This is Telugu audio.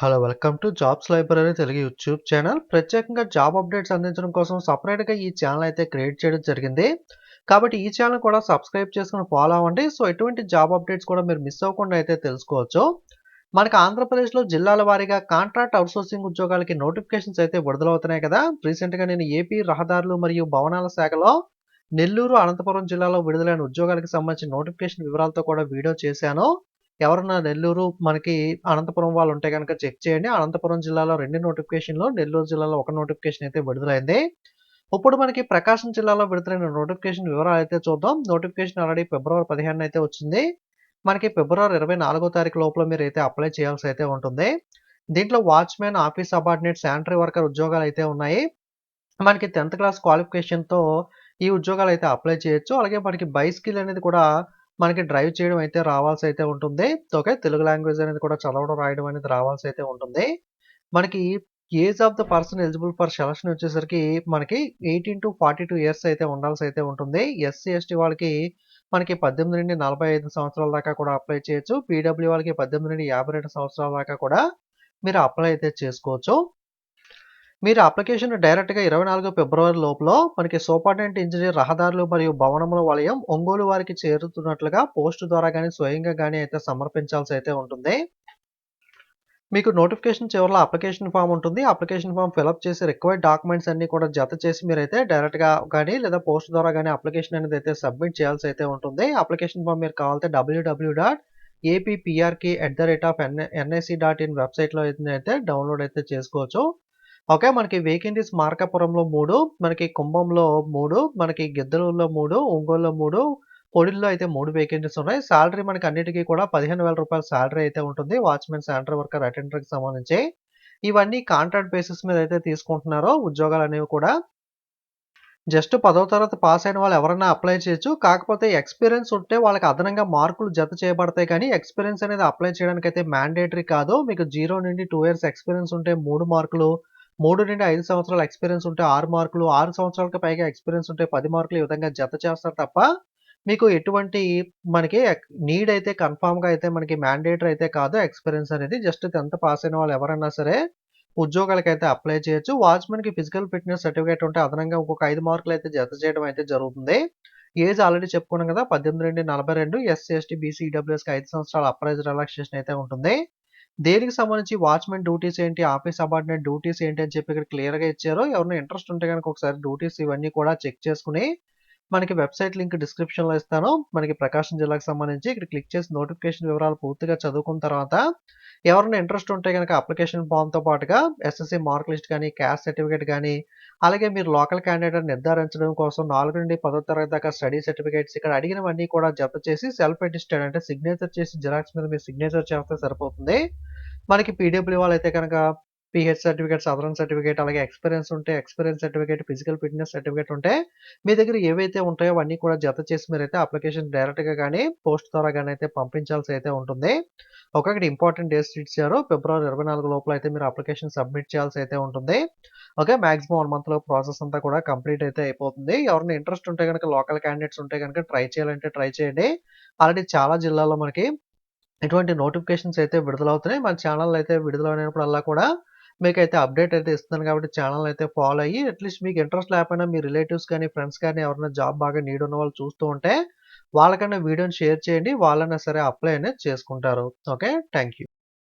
Hello welcome to jobs library Telugu YouTube channel ప్రత్యేకంగా జాబ్ అప్డేట్స్ అందించడం కోసం సపరేట్గా ఈ ఛానల్ అయితే క్రియేట్ చేయడం జరిగింది. కాబట్టి ఈ ఛానల్ కూడా సబ్స్క్రైబ్ చేసుకుని ఫాలో అవ్వండి. సో ఎటువంటి జాబ్ అప్డేట్స్ కూడా మీరు మిస్ అవ్వకుండా అయితే తెలుసుకోవచ్చు. మనకి ఆంధ్రప్రదేశ్లో జిల్లాల వారీగా కాంట్రాక్ట్ అవుట్సోర్సింగ్ ఉద్యోగాలకి నోటిఫికేషన్స్ అయితే విడుదలవుతున్నాయి కదా. రీసెంట్గా నేను ఏపీ రహదారులు మరియు భవనాల శాఖలో నెల్లూరు అనంతపురం జిల్లాలో విడుదలైన ఉద్యోగాలకు సంబంధించిన నోటిఫికేషన్ వివరాలతో కూడా వీడియో చేశాను. ఎవరన్నా నెల్లూరు మనకి అనంతపురం వాళ్ళు ఉంటే కనుక చెక్ చేయండి. అనంతపురం జిల్లాలో రెండు నోటిఫికేషన్లు నెల్లూరు జిల్లాలో ఒక నోటిఫికేషన్ అయితే విడుదలైంది. ఇప్పుడు మనకి ప్రకాశం జిల్లాలో విడుదలైన నోటిఫికేషన్ వివరాలు అయితే చూద్దాం. నోటిఫికేషన్ ఆల్రెడీ ఫిబ్రవరి పదిహేను అయితే వచ్చింది. మనకి ఫిబ్రవరి ఇరవై నాలుగో తారీఖు లోపల మీరు అయితే అప్లై చేయాల్సి అయితే ఉంటుంది. దీంట్లో watchmen office subordinate sanitary worker ఉద్యోగాలు అయితే ఉన్నాయి. మనకి టెన్త్ క్లాస్ క్వాలిఫికేషన్తో ఈ ఉద్యోగాలు అయితే అప్లై చేయొచ్చు. అలాగే మనకి బై స్కిల్ అనేది కూడా మనకి డ్రైవ్ చేయడం అయితే రావాల్సి అయితే ఉంటుంది. ఓకే తెలుగు లాంగ్వేజ్ అనేది కూడా చదవడం రాయడం అనేది రావాల్సి అయితే ఉంటుంది. మనకి age of the person eligible for selection వచ్చేసరికి మనకి eighteen to forty two years అయితే ఉండాల్సి అయితే ఉంటుంది. ఎస్సీ ఎస్టీ వాళ్ళకి మనకి పద్దెనిమిది నుండి నలభై ఐదు సంవత్సరాల దాకా కూడా అప్లై చేయొచ్చు. పీడబ్ల్యూ వాళ్ళకి పద్దెనిమిది నుండి యాభై రెండు సంవత్సరాల దాకా కూడా మీరు అప్లై అయితే చేసుకోవచ్చు. మీరు అప్లికేషన్ డైరెక్ట్గా ఇరవై నాలుగు ఫిబ్రవరి లోపల మనకి సూపరింటెండెంట్ ఇంజనీర్ రహదారులు మరియు భవనముల వలయం ఒంగోలు వారికి చేరుతున్నట్లుగా పోస్ట్ ద్వారా కానీ స్వయంగా కానీ అయితే సమర్పించాల్సి అయితే ఉంటుంది. మీకు నోటిఫికేషన్ చివరిలో అప్లికేషన్ ఫామ్ ఉంటుంది. అప్లికేషన్ ఫామ్ ఫిలప్ చేసి రిక్వైర్డ్ డాక్యుమెంట్స్ అన్ని కూడా జత చేసి మీరైతే డైరెక్ట్గా కానీ లేదా పోస్ట్ ద్వారా కానీ అప్లికేషన్ అనేది అయితే సబ్మిట్ చేయాల్సి అయితే ఉంటుంది. అప్లికేషన్ ఫామ్ మీరు కావాలంటే W W dot ఏపీపీఆర్కి at the rate of N N I C dot in వెబ్సైట్లో అయితే డౌన్లోడ్ అయితే చేసుకోవచ్చు. ఓకే మనకి వేకెంటీస్ మార్కాపురంలో మూడు మనకి కుంభంలో మూడు మనకి గిద్దలూరులో మూడు ఒంగోలులో మూడు పొడిల్లో అయితే మూడు వేకెన్సీస్ ఉన్నాయి. శాలరీ మనకి అన్నిటికీ కూడా పదిహేను వేల రూపాయల శాలరీ అయితే ఉంటుంది. వాచ్మెన్ శాలరీ వర్కర్ అటెండర్కి సంబంధించి. ఇవన్నీ కాంట్రాక్ట్ బేసిస్ మీద అయితే తీసుకుంటున్నారో ఉద్యోగాలు అనేవి కూడా. జస్ట్ పదో తరగతి పాస్ అయిన వాళ్ళు ఎవరైనా అప్లై చేయొచ్చు. కాకపోతే ఎక్స్పీరియన్స్ ఉంటే వాళ్ళకి అదనంగా మార్కులు జత చేయబడతాయి కానీ ఎక్స్పీరియన్స్ అనేది అప్లై చేయడానికి అయితే మ్యాండేటరీ కాదు. మీకు జీరో నుండి టూ ఇయర్స్ ఎక్స్పీరియన్స్ ఉంటే మూడు మార్కులు మూడు నుండి ఐదు సంవత్సరాల ఎక్స్పీరియన్స్ ఉంటే ఆరు మార్కులు ఆరు సంవత్సరాలకు పైగా ఎక్స్పీరియన్స్ ఉంటే పది మార్కులు ఈ విధంగా జత చేస్తారు తప్ప మీకు ఎటువంటి మనకి నీడ్ అయితే కన్ఫామ్గా అయితే మనకి మ్యాండేటరీ అయితే కాదు. ఎక్స్పీరియన్స్ అనేది జస్ట్ టెన్త్ పాస్ అయిన వాళ్ళు ఎవరైనా సరే ఉద్యోగాలకు అయితే అప్లై చేయొచ్చు వాచ్మెన్కి ఫిజికల్ ఫిట్నెస్ సర్టిఫికేట్ ఉంటే అదనంగా ఇంకొక ఐదు మార్కులు అయితే జత చేయడం అయితే జరుగుతుంది. ఏజ్ ఆల్రెడీ చెప్పుకున్నాం కదా పద్దెనిమిది నుండి నలభై రెండు ఎస్సీ ఎస్టీ బీసీ ఈడబ్ల్యూఎస్కి ఐదు సంవత్సరాల అప్రైజ్ రిలాక్సేషన్ అయితే ఉంటుంది. దేనికి సంబంధించి వాచ్మెన్ డ్యూటీస్ ఏంటి ఆఫీస్ అపార్ట్మెంట్ డ్యూటీస్ ఏంటి అని చెప్పి ఇక్కడ క్లియర్గా ఇచ్చారు ఎవరైనా ఇంట్రెస్ట్ ఉంటే కనుక ఒకసారి డ్యూటీస్ ఇవన్నీ కూడా చెక్ చేసుకుని మనకి వెబ్సైట్ లింక్ డిస్క్రిప్షన్లో ఇస్తాను. మనకి ప్రకాశం జిల్లాకు సంబంధించి ఇక్కడ క్లిక్ చేసి నోటిఫికేషన్ వివరాలు పూర్తిగా చదువుకున్న తర్వాత ఎవరైనా ఇంట్రెస్ట్ ఉంటే కనుక అప్లికేషన్ ఫామ్తో పాటుగా S S C mark list కానీ క్యాస్ట్ సర్టిఫికేట్ కానీ అలాగే మీరు లోకల్ క్యాండిడేట్ నిర్ధారించడం కోసం నాలుగు నుండి పదో తరగతి దాకా స్టడీ సర్టిఫికేట్స్ ఇక్కడ అడిగినవన్నీ కూడా జత చేసి సెల్ఫ్ అటెస్టెడ్ అంటే సిగ్నేచర్ చేసి జిరాక్స్ మీద మీరు సిగ్నేచర్ చేస్తే సరిపోతుంది. మనకి పీడబ్ల్యూ వాళ్ళు అయితే కనుక పిహెచ్ సర్టిఫికేట్ సదరన్ సర్టిఫికేట్ అలాగే ఎక్స్పీరియన్స్ ఉంటే experience certificate physical fitness certificate ఉంటే మీ దగ్గర ఏవైతే ఉంటాయో అవన్నీ కూడా జత చేసి మీరైతే అప్లికేషన్ డైరెక్ట్గా కానీ పోస్ట్ ద్వారా కానీ అయితే పంపించాల్సి అయితే ఉంటుంది. ఒకటి ఇంపార్టెంట్ డేట్స్ ఇచ్చారు ఫిబ్రవరి ఇరవై నాలుగు లోపల అయితే మీరు అప్లికేషన్ సబ్మిట్ చేయాల్సి అయితే ఉంటుంది. ఓకే మాక్సిమం వన్ మంత్లో ప్రాసెస్ అంతా కూడా కంప్లీట్ అయితే అయిపోతుంది. ఎవరైనా ఇంట్రెస్ట్ ఉంటే కనుక లోకల్ క్యాండిడేట్స్ ఉంటే కనుక ట్రై చేయాలంటే ట్రై చేయండి. ఆల్రెడీ చాలా జిల్లాల్లో మనకి ఇటువంటి నోటిఫికేషన్స్ అయితే విడుదలవుతున్నాయి. మన ఛానల్ అయితే విడుదలైనప్పుడల్లా కూడా మీకు అయితే అప్డేట్ అయితే ఇస్తున్నాను కాబట్టి ఛానల్ అయితే ఫాలో అయ్యి అట్లీస్ట్ మీకు ఇంట్రెస్ట్ లేకపోయినా మీ రిలేటివ్స్ కానీ ఫ్రెండ్స్ కానీ ఎవరైనా జాబ్ బాగా నీడ్ ఉన్న వాళ్ళు చూస్తూ ఉంటే వాళ్ళకన్నా వీడియోని షేర్ చేయండి. వాళ్ళైనా సరే అప్లై అనేది చేసుకుంటారు. Okay thank you